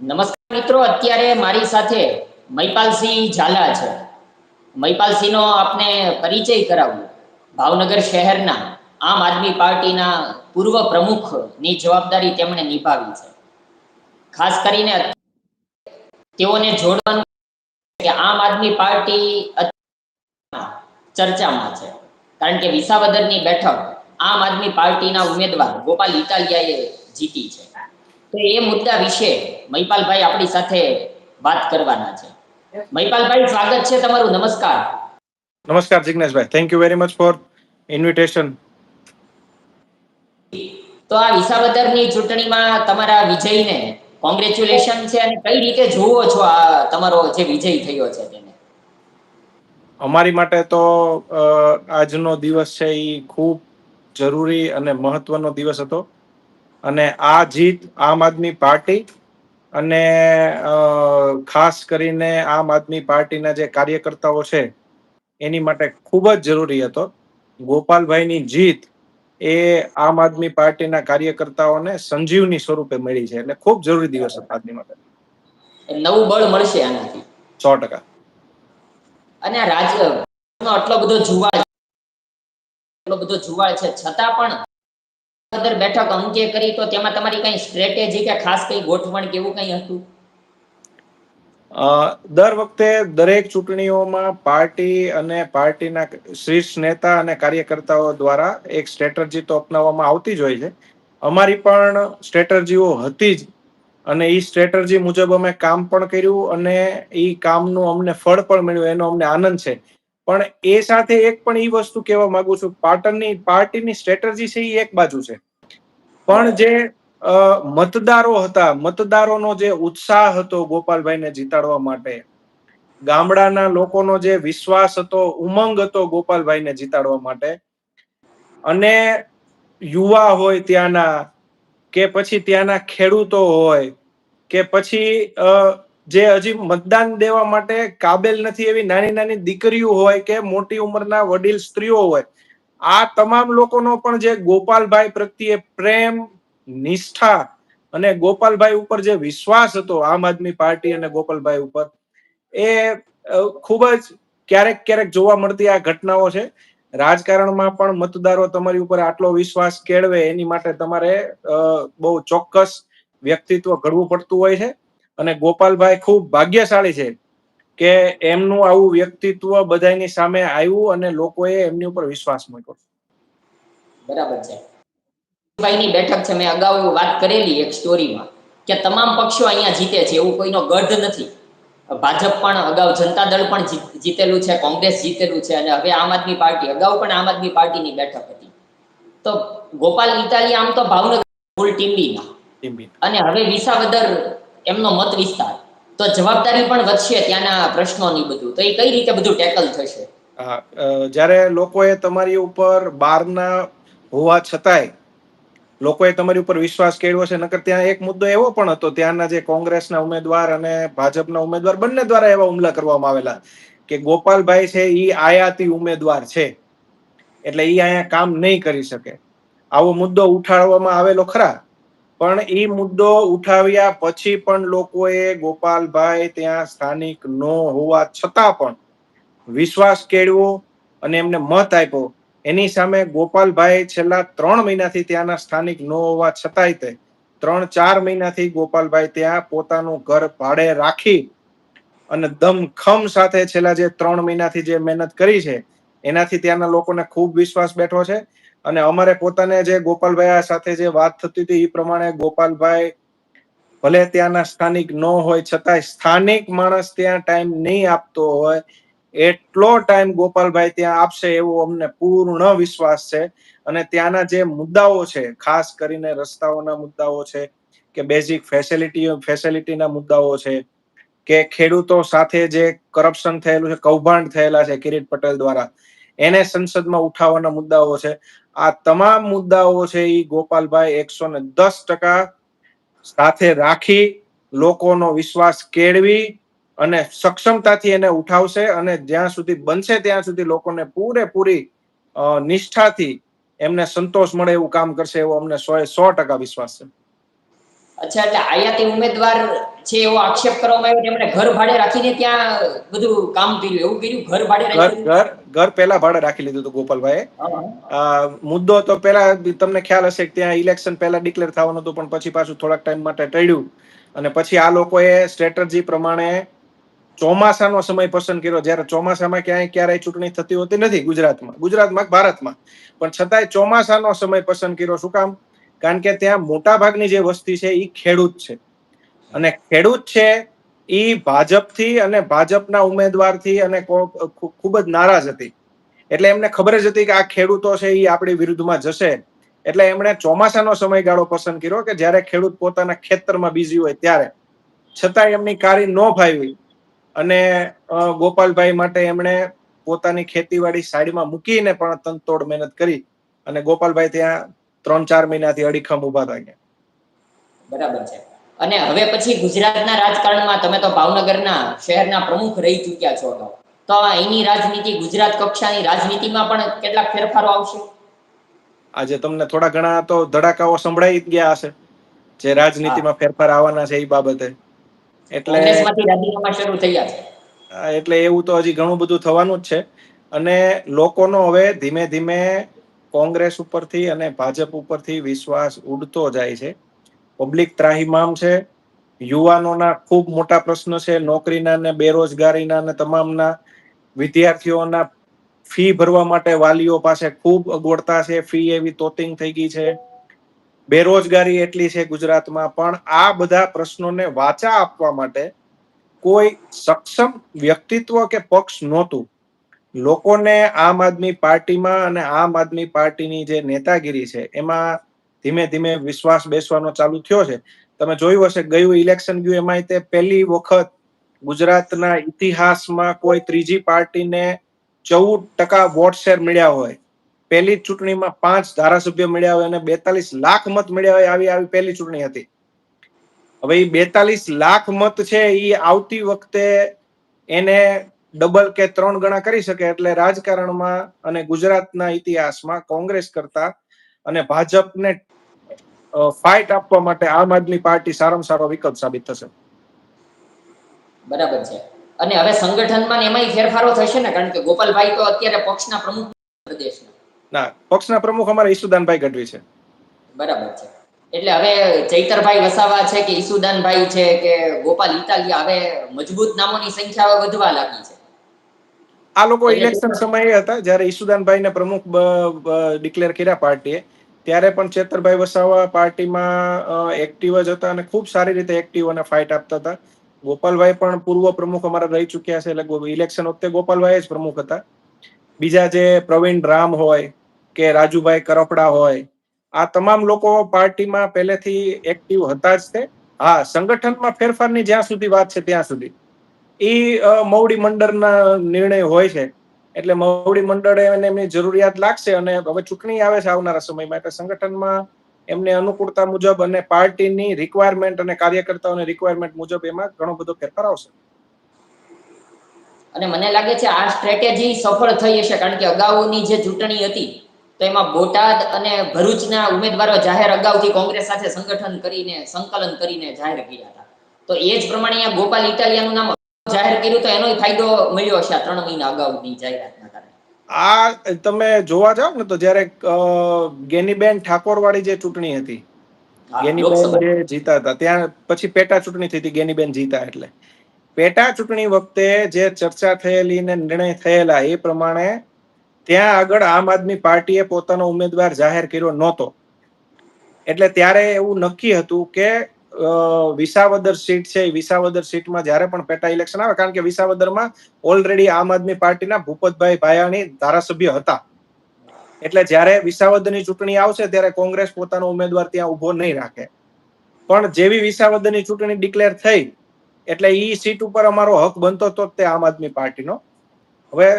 નમસ્કાર મિત્રો, અત્યારે મારી સાથે મહિપાલસિંહ ઝાલા છે. મહિપાલસિંહનો આપને પરિચય કરાવું. ભાવનગર શહેરના આમ આદમી પાર્ટીના પૂર્વ પ્રમુખની જવાબદારી તેમણે નિભાવી છે. ખાસ કરીને તેઓને જોડવાનું કે આમ આદમી પાર્ટી ચર્ચામાં છે. કારણ કે વિસાવદરની બેઠક આમ આદમી પાર્ટીના ઉમેદવાર ગોપાલ ઇટાલિયાએ જીતી છે. તો એ મુદ્દા વિશે મહિપાલભાઈ આપણી સાથે વાત કરવાના છે. મહિપાલભાઈ સ્વાગત છે તમારું. નમસ્કાર. નમસ્કાર Jigneshbhai. Thank you very much for invitation તો આ વિસાવદરની ચૂંટણીમાં તમારા વિજયને કોંગ્રેચ્યુલેશન છે અને કઈ રીતે જોવો છો આ તમારો જે વિજય થયો છે તેને? અમારી માટે તો આજનો દિવસ છે એ ખૂબ જરૂરી અને મહત્વનો દિવસ હતો. અને આ જીત આમ આદમી પાર્ટી અને ખાસ કરીને આમ આદમી પાર્ટીના જે કાર્યકર્તાઓ છે એની માટે ખૂબ જ જરૂરી હતો. ગોપાલભાઈની જીત એ આમ આદમી પાર્ટીના કાર્યકર્તાઓને સંજીવની સ્વરૂપે મળી છે. એટલે ખૂબ જરૂરી દિવસ હતો આજની માટે. નવું બળ મળશે આનાથી. સો ટકા. અને આ રાજ્ય આટલો બધો જુવાળ એટલો બધો જુવાળ છે છતાં પણ અંદર બેઠક અંગે કરી તો તેમાં તમારી કઈ સ્ટ્રેટેજી કે ખાસ કઈ ગોઠવણ કે કઈ હતું? દર વખતે દરેક ચૂંટણીઓમાં પાર્ટી અને પાર્ટીના શીર્ષ નેતા અને કાર્યકર્તાઓ દ્વારા એક સ્ટ્રેટર્જી તો અપનાવવામાં આવતી જ હોય છે. અમારી પણ સ્ટ્રેટર્જીઓ હતી જ અને એ સ્ટ્રેટર્જી મુજબ અમે કામ પણ કર્યું અને એ કામનું અમને ફળ પણ મળ્યું, એનો અમને આનંદ છે. પણ એ સાથે એક પણ એ વસ્તુ કહેવા માંગુ છું, પાટણની, પાર્ટીની સ્ટ્રેટર્જી છે એ એક બાજુ છે. પણ જે મતદારો હતા, મતદારોનો જે ઉત્સાહ હતો ગોપાલભાઈને જીતાડવા માટે, ગામડાના લોકોનો જે વિશ્વાસ હતો, ઉમંગ હતો ગોપાલભાઈને જીતાડવા માટે, અને યુવા હોય ત્યાંના, કે પછી ત્યાંના ખેડૂતો હોય, કે પછી જે હજી મતદાન દેવા માટે કાબેલ નથી એવી નાની નાની દીકરીઓ હોય કે મોટી ઉંમરના વડીલ સ્ત્રીઓ હોય, આ તમામ લોકોનો પણ જે ગોપાલભાઈ પ્રત્યે પ્રેમ, નિષ્ઠા અને ગોપાલભાઈ ઉપર જે વિશ્વાસ હતો આમ આદમી પાર્ટી અને ગોપાલભાઈ ઉપર, એ ખૂબ જ ક્યારેક ક્યારેક જોવા મળતી આ ઘટનાઓ છે. રાજકારણમાં પણ મતદારો તમારી ઉપર આટલો વિશ્વાસ કેળવે એની માટે તમારે બહુ ચોક્કસ વ્યક્તિત્વ ઘડવું પડતું હોય છે. અને ગોપાલભાઈ ખૂબ ભાગ્યશાળી છે કે એમનું આવું વ્યક્તિત્વ બધાની સામે આવ્યું અને લોકોએ એમની ઉપર વિશ્વાસ મૂક્યો. બરાબર છે. ભાઈની બેઠક છે મેં અગાઉ વાત કરેલી એક સ્ટોરીમાં કે તમામ પક્ષો અહીંયા જીતે છે એવું કોઈનો ગઢ નથી. ભાજપ પણ અગાઉ જનતા દળ પણ જીત- જીતેલું છે કોંગ્રેસ જીતેલું છે અને હવે આમ આદમી પાર્ટી અગાઉ પણ આમ આદમી પાર્ટીની બેઠક હતી. તો ગોપાલ ઇટાલી આમ તો ભાવનગર ફૂલ ટીમ્બીના અને હવે વિસાવદર એમનો મત વિસ્તાર. તો જવાબદારી પણ વધશે ત્યાંના પ્રશ્નોની બધું. તો એ કઈ રીતે બધું ટેકલ થશે? જ્યારે લોકોએ તમારી ઉપર બહારના હોવા છતાંય લોકોએ તમારી ઉપર વિશ્વાસ કર્યો છે, નકર ત્યાં એક મુદ્દો એવો પણ હતો, ત્યાંના જે કોંગ્રેસના ઉમેદવાર અને ભાજપના ઉમેદવાર બંને દ્વારા એવા હુમલા કરવામાં આવેલા કે ગોપાલભાઈ છે એ આયાતી ઉમેદવાર છે, એટલે ઈ અહીંયા કામ નહીં કરી શકે. આવો મુદ્દો ઉઠાડવામાં આવેલો ખરા. પણ એ મુદ્દો ઉઠાવ્યા પછી પણ લોકોએ ગોપાલભાઈ ત્યાં સ્થાનિક ન હોવા છતાં પણ વિશ્વાસ કેળવો અને એમને મત આપ્યો. એની સામે ગોપાલભાઈ છેલ્લા ત્રણ મહિનાથી ત્યાંના સ્થાનિક ન હોવા છતાંય તે ત્રણ ચાર મહિનાથી ગોપાલભાઈ ત્યાં પોતાનું ઘર ભાડે રાખી અને દમખમ સાથે છેલ્લા જે ત્રણ મહિનાથી જે મહેનત કરી છે, એનાથી ત્યાંના લોકોને ખૂબ વિશ્વાસ બેઠો છે. અને અમારે પોતાને જે ગોપાલભાઈ સાથે જે વાત થતી હતી, એ પ્રમાણે ગોપાલભાઈ ભલે ત્યાંના સ્થાનિક ન હોય, છતાંય સ્થાનિક માણસ ત્યાં ટાઈમ નહીં આપતો હોય, એટલો ટાઈમ ગોપાલભાઈ ત્યાં આપશે એવો અમને પૂર્ણ વિશ્વાસ છે. અને ત્યાંના જે મુદ્દાઓ છે, ખાસ કરીને રસ્તાઓના મુદ્દાઓ છે, કે બેઝિક ફેસિલિટી ફેસિલિટીના મુદ્દાઓ છે, કે ખેડૂતો સાથે જે કરપ્શન થયેલું છે, કૌભાંડ થયેલા છે, કિરીટ પટેલ દ્વારા, એને સંસદમાં ઉઠાવવાના મુદ્દાઓ છે. આ તમામ મુદ્દાઓ છે એ ગોપાલભાઈ એકસો ને દસ ટકા સાથે રાખી લોકોનો વિશ્વાસ કેળવી અને સક્ષમતાથી એને ઉઠાવશે અને જ્યાં સુધી બનશે ત્યાં સુધી લોકોને પૂરેપૂરી નિષ્ઠાથી એમને સંતોષ મળે એવું કામ કરશે એવો અમને સો સો ટકા વિશ્વાસ છે. અચ્છા એટલે આયાતી ઉમેદવાર છે એવો આક્ષેપ કરવામાં આવ્યો તેમણે ઘર ભાડે રાખીને ત્યાં બધું કામ કર્યું એવું કર્યું? ઘર ભાડે ઘર ઘર પહેલા ભાડે રાખી લીધું હતું ગોપાલભાઈ મુદ્દો તો પહેલા તમને ખ્યાલ હશે કે ત્યાં ઇલેક્શન પહેલા ડિક્લેર થવાનું હતું પણ પછી પાછું થોડાક ટાઈમ માટે ટળ્યું. અને પછી આ લોકોએ સ્ટ્રેટર્જી પ્રમાણે ચોમાસાનો સમય પસંદ કર્યો. જ્યારે ચોમાસામાં ક્યાંય ક્યારેય ચૂંટણી થતી હોતી નથી ગુજરાતમાં ગુજરાતમાં ભારતમાં. પણ છતાંય ચોમાસાનો સમય પસંદ કર્યો. શું કામ? કારણ કે ત્યાં મોટા ભાગની જે વસ્તી છે એ ખેડૂત છે. અને ખેડૂત છે એ ભાજપથી અને ભાજપના ઉમેદવારથી અને ખૂબ જ નારાજ હતી. એટલે એમને ખબર જ હતી કે આ ખેડૂતો છે એ આપણી વિરુદ્ધમાં જશે. એટલે એમણે ચોમાસાનો સમયગાળો પસંદ કર્યો કે જ્યારે ખેડૂત પોતાના ખેતરમાં બીજી હોય ત્યારે. છતાં એમની કારી ન ફાવી અને ગોપાલભાઈ માટે એમણે પોતાની ખેતીવાડી સાઈડમાં મૂકીને પણ તનતોડ મહેનત કરી. અને ગોપાલભાઈ ત્યાં ત્રણ ચાર મહિનાથી અડીખમ ઊભા થાય બરાબર છે. અને હવે પછી ગુજરાતના રાજકારણમાં તમે તો ભાવનગરના શહેરના પ્રમુખ રહી ચૂક્યા છો તો. તો અહીંની રાજનીતિ ગુજરાત કક્ષાની રાજનીતિમાં પણ કેટલાક ફેરફારો આવશે? આજે તમને થોડા ઘણા તો ધડાકાઓ સંભળાઈ જ ગયા હશે. જે રાજનીતિમાં ફેરફાર આવવાના છે એ બાબતે. એટલે રાજીનામા શરૂ થયા છે. એટલે એવું તો હજી ઘણું બધું થવાનું જ છે. અને લોકોનો હવે ધીમે ધીમે કોંગ્રેસ ઉપરથી અને ભાજપ ઉપરથી વિશ્વાસ ઉડતો જાય છે. પબ્લિક ત્રાહિમામ છે. યુવાનોના ખૂબ મોટા પ્રશ્ન છે. નોકરીના ને બેરોજગારીના ને તમામના વિદ્યાર્થીઓના ફી ભરવા માટે વાલીઓ પાસે ખૂબ અગવડતા છે. ફી એવી તોતિંગ થઈ ગઈ છે. બેરોજગારી એટલી છે ગુજરાતમાં, પણ આ બધા પ્રશ્નોને વાચા આપવા માટે કોઈ સક્ષમ વ્યક્તિત્વ કે પક્ષ નહોતું. લોકોને આમ આદમી પાર્ટીમાં અને આમ આદમી પાર્ટીની જે નેતાગીરી છે, એમાં ધીમે ધીમે વિશ્વાસ બેસવાનો ચાલુ થયો છે. તમે જોયું હશે, ગયું ઇલેક્શન ગયું, એમાંય તે પહેલી વખત ગુજરાતના ઇતિહાસમાં કોઈ ત્રીજી પાર્ટીને ચૌદ ટકા વોટ શેર મળ્યા હોય. પહેલી ચૂંટણીમાં પાંચ ધારાસભ્ય મળ્યા હોય અને બેતાલીસ લાખ મત મળ્યા હોય આવી આવી પહેલી ચૂંટણી હતી. હવે એ બેતાલીસ લાખ મત છે એ આવતી વખતે એને ડબલ કે ત્રણ ગણા કરી શકે એટલે રાજકારણમાં અને ગુજરાતના ઇતિહાસમાં કોંગ્રેસ કરતા અને ભાજપને ફાઇટ આપવા માટે આમ આદમી પાર્ટી સારામાં સારો વિકલ્પ સાબિત થશે. બરાબર છે. અને હવે સંગઠનમાં એમાંય ફેરફારો થશે ને? કારણ કે ગોપાલભાઈ તો અત્યારે પક્ષના પ્રમુખ પ્રદેશના. ના પક્ષના પ્રમુખ અમારા ઈસુદાનભાઈ ગઢવી છે. બરાબર છે. એટલે હવે ચૈતરભાઈ વસાવા છે કે ઈસુદાનભાઈ છે કે ગોપાલ ઇટાલિયા હવે મજબૂત નામોની સંખ્યા વધવા લાગી છે. આ લોકો ઇલેક્શન સમયે હતા જ્યારે ઈસુદાનભાઈને પ્રમુખ ડિક્લેર કર્યા પાર્ટીએ. ત્યારે પણ ચેતરભાઈ વસાવા પાર્ટીમાં એક્ટિવ જ હતા અને ખૂબ સારી રીતે એક્ટિવ અને ફાઇટ આપતા હતા. ગોપાલભાઈ પણ પૂર્વ પ્રમુખ અમારા રહી ચૂક્યા છે એટલે ઇલેક્શન વખતે ગોપાલભાઈ જ પ્રમુખ હતા. બીજા જે પ્રવીણ રામ હોય કે રાજુભાઈ કરપડા હોય આ તમામ લોકો પાર્ટીમાં પહેલેથી એક્ટિવ હતા જ તે. હા સંગઠનમાં ફેરફારની જ્યાં સુધી વાત છે ત્યાં સુધી. એ મવડી મંડળના નિર્ણય હોય છે. એટલે મવડી મંડળે એને એમની જરૂરિયાત લાગશે અને હવે ચૂંટણી આવે છે આવનારા સમયમાં. એટલે સંગઠનમાં એમને અનુકૂળતા મુજબ અને પાર્ટીની રિક્વાયરમેન્ટ અને કાર્યકર્તાઓની રિક્વાયરમેન્ટ મુજબ એમાં ઘણો બધો ફેરફાર આવશે. અને મને લાગે છે આ સ્ટ્રેટેજી સફળ થઈ હશે, કારણ કે અગાઉની જે ચૂંટણી હતી, તો એમાં બોટાદ અને ભરૂચના ઉમેદવારો જાહેર અગાઉથી કોંગ્રેસ સાથે સંગઠન કરીને, સંકલન કરીને જાહેર કર્યા હતા. તો એ જ પ્રમાણે ગોપાલ ઇટાલિયાનું નામ જાહેર કર્યું તો એનો ફાયદો મળ્યો હશે આ ત્રણ મહિના અગાઉની જાહેરાતના કારણે. આ તમે જોવા જાવ ને તો જ્યારે ગેનીબેન ગેનીબેન ઠાકોરવાળી જે ચૂંટણી હતી ગેનીબેન જે જીતા હતા ત્યાં પછી પેટા ચૂંટણી થઈ હતી ગેનીબેન જીતા એટલે. પેટા ચૂંટણી વખતે જે ચર્ચા થયેલી ને નિર્ણય થયેલા એ પ્રમાણે ત્યાં આગળ આમ આદમી પાર્ટીએ પોતાનો ઉમેદવાર જાહેર કર્યો નહોતો. એટલે ત્યારે એવું નક્કી હતું કે વિસાવદર સીટ છે. વિસાવદર સીટમાં જ્યારે પણ પેટા ઇલેક્શન આવે, કારણ કે વિસાવદરમાં ઓલરેડી આમ આદમી પાર્ટીના ભૂપતભાઈ ભાયાણી ધારાસભ્ય હતા. એટલે જ્યારે વિસાવદરની ચૂંટણી આવશે, ત્યારે કોંગ્રેસ પોતાનો ઉમેદવાર ત્યાં ઊભો નહીં રાખે. પણ જેવી વિસાવદરની ચૂંટણી ડિક્લેર થઈ, એટલે એ સીટ ઉપર અમારો હક બનતો જ તે આમ આદમી પાર્ટીનો. હવે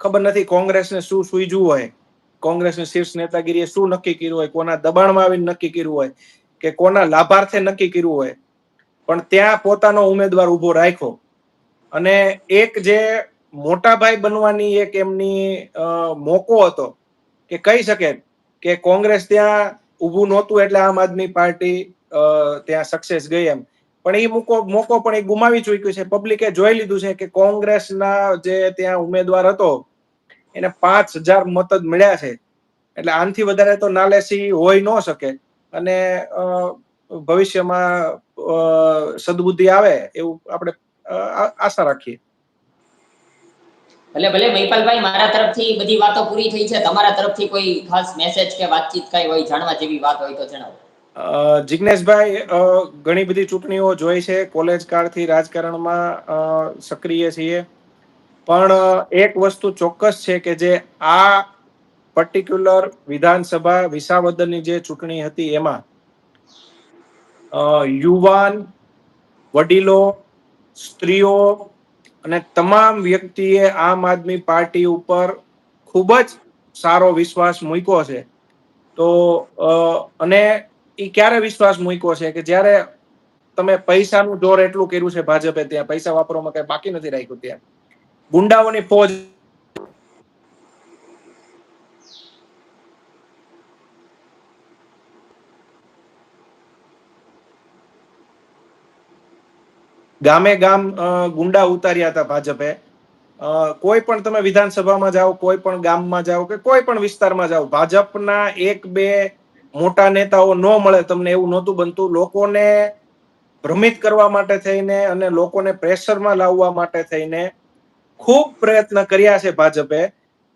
ખબર નથી કોંગ્રેસને શું સૂઈજવું હોય, કોંગ્રેસની શીર્ષ નેતાગીરીએ શું નક્કી કર્યું હોય, કોના દબાણમાં આવીને નક્કી કર્યું હોય કે કોના લાભાર્થે નક્કી કર્યું હોય. પણ ત્યાં પોતાનો ઉમેદવાર ઊભો રાખ્યો. અને એક જે મોટાભાઈ બનવાની એક એમની મોકો હતો કે કહી શકે કે કોંગ્રેસ ત્યાં ઊભું નહોતું એટલે આમ આદમી પાર્ટી ત્યાં સક્સેસ ગઈ એમ. પણ એ મોકો મોકો પણ એ ગુમાવી ચૂક્યું છે. પબ્લિકે જોઈ લીધું છે કે કોંગ્રેસના જે ત્યાં ઉમેદવાર હતો, એને પાંચ હજાર મત જ મળ્યા છે. એટલે આનથી વધારે તો નાલેસી હોઈ ન શકે. અને ભવિષ્યમાં સદબુદ્ધિ આવે એવું આપણે આશા રાખીએ. ભલે ભલે મહિપાલભાઈ મારા તરફથી બધી વાતો પૂરી થઈ છે. તમારા તરફથી કોઈ ખાસ મેસેજ કે વાતચીત કઈ હોય જાણવા જેવી વાત હોય તો જણાવો. અ, જિજ્ઞેશભાઈ ઘણી બધી ચૂંટણીઓ જોઈ છે. કોલેજ કાળથી રાજકારણમાં સક્રિય છીએ. પણ એક વસ્તુ ચોક્કસ છે કે જે આ પર્ટિક્યુલર વિધાનસભા વિસાવદરની જે ચૂંટણી હતી એમાં યુવાન, વડીલો, સ્ત્રીઓ અને તમામ વ્યક્તિએ આમ આદમી પાર્ટી ઉપર ખૂબ જ સારો વિશ્વાસ મૂક્યો છે. તો અને એ ક્યારે વિશ્વાસ મૂક્યો છે કે જ્યારે તમે પૈસાનું જોર એટલું કર્યું છે ભાજપે, ત્યાં પૈસા વાપરવામાં કઈ બાકી નથી રાખ્યું ત્યાં. ગુંડાઓની ફોજ ગામે ગામ ગુંડા ઉતાર્યા હતા ભાજપે. કોઈ પણ તમે વિધાનસભામાં જાઓ, કોઈ પણ ગામમાં જાઓ કે કોઈ પણ વિસ્તારમાં જાઓ, ભાજપના એક બે મોટા નેતાઓ ન મળે, તમને એવું નહોતું બનતું. લોકોને ભ્રમિત કરવા માટે થઈને અને લોકોને પ્રેશરમાં લાવવા માટે થઈને ખૂબ પ્રયત્ન કર્યા છે ભાજપે.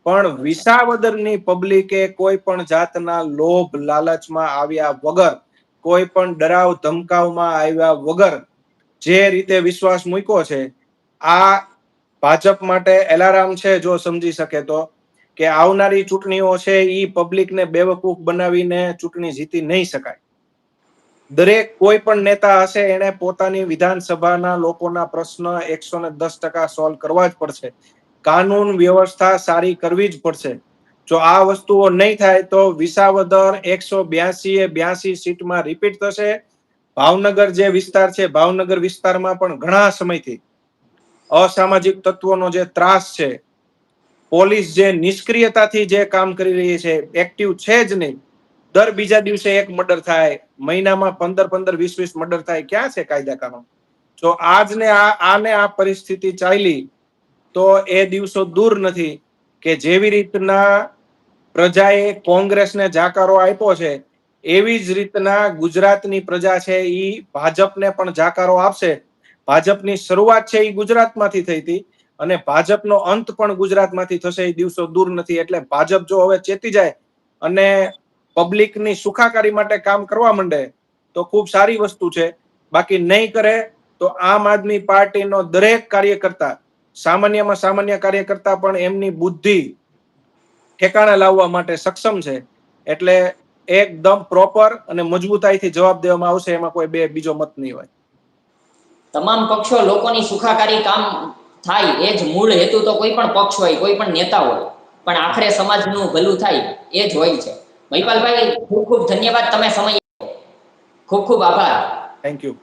પણ વિસાવદરની પબ્લિકે કોઈ પણ જાતના લોભ લાલચમાં આવ્યા વગર, કોઈ પણ ડરાવ ધમકાવમાં આવ્યા વગર જે રીતે વિશ્વાસ મૂક્યો છે, આ ભાજપ માટે એલારામ છે જો સમજી શકે તો, કે આવનારી ચૂંટણીઓ છે એ પબ્લિકને બેવકૂફ બનાવીને ચૂંટણી જીતી નહીં શકાય. દરેક કોઈ પણ નેતા હશે એને પોતાની વિધાનસભાના લોકોના પ્રશ્ન એકસો ને દસ ટકા સોલ્વ કરવા જ પડશે. કાનૂન વ્યવસ્થા સારી કરવી જ પડશે. જો આ વસ્તુઓ નહીં થાય તો વિસાવદર એકસો બ્યાસી એ બ્યાસી સીટમાં રિપીટ થશે ભાવનગર જે વિસ્તાર છે, ભાવનગર વિસ્તારમાં પણ ઘણા સમયથી અસામાજિક તત્વોનો જે ત્રાસ છે, પોલીસ જે નિષ્ક્રિયતાથી જે કામ કરી રહી છે એક્ટિવ છે જ નહીં. દર બીજા દિવસે એક મર્ડર થાય, મહિનામાં પંદર પંદર વીસ વીસ મર્ડર થાય, ક્યાં છે કાયદા કાનૂન જો આજને આ, આને આ પરિસ્થિતિ ચાલી, તો એ દિવસો દૂર નથી કે જેવી રીતના પ્રજાએ કોંગ્રેસને જાકારો આપ્યો છે એવી જ રીતના ગુજરાતની પ્રજા છે એ ભાજપને પણ જાકારો આપશે. ભાજપની શરૂઆત છે એ ગુજરાતમાંથી થઈ હતી અને ભાજપનો અંત પણ ગુજરાતમાંથી થશે એ દિવસો દૂર નથી એટલે ભાજપ જો હવે ચેતી જાય અને પબ્લિકની સુખાકારી માટે કામ કરવા માંડે તો ખૂબ સારી વસ્તુ છે. બાકી નહીં કરે તો આમ આદમી પાર્ટીનો દરેક કાર્યકર્તા, સામાન્યમાં સામાન્ય કાર્યકર્તા પણ એમની બુદ્ધિ ઠેકાણે લાવવા માટે સક્ષમ છે. એટલે એકદમ પ્રોપર અને મજબૂતાઈથી જવાબ દેવામાં આવશે એમાં કોઈ બે બીજો મત નહીં હોય. તમામ પક્ષો લોકોની સુખાકારી કામ થાય એ જ મૂળ હેતુ તો કોઈ પણ પક્ષ હોય કોઈ પણ નેતા હોય પણ આખરે સમાજનું ભલું થાય એ જ હોય છે. મહિપાલભાઈ ખૂબ ખૂબ ધન્યવાદ તમે સમય ખૂબ ખૂબ આભાર. Thank you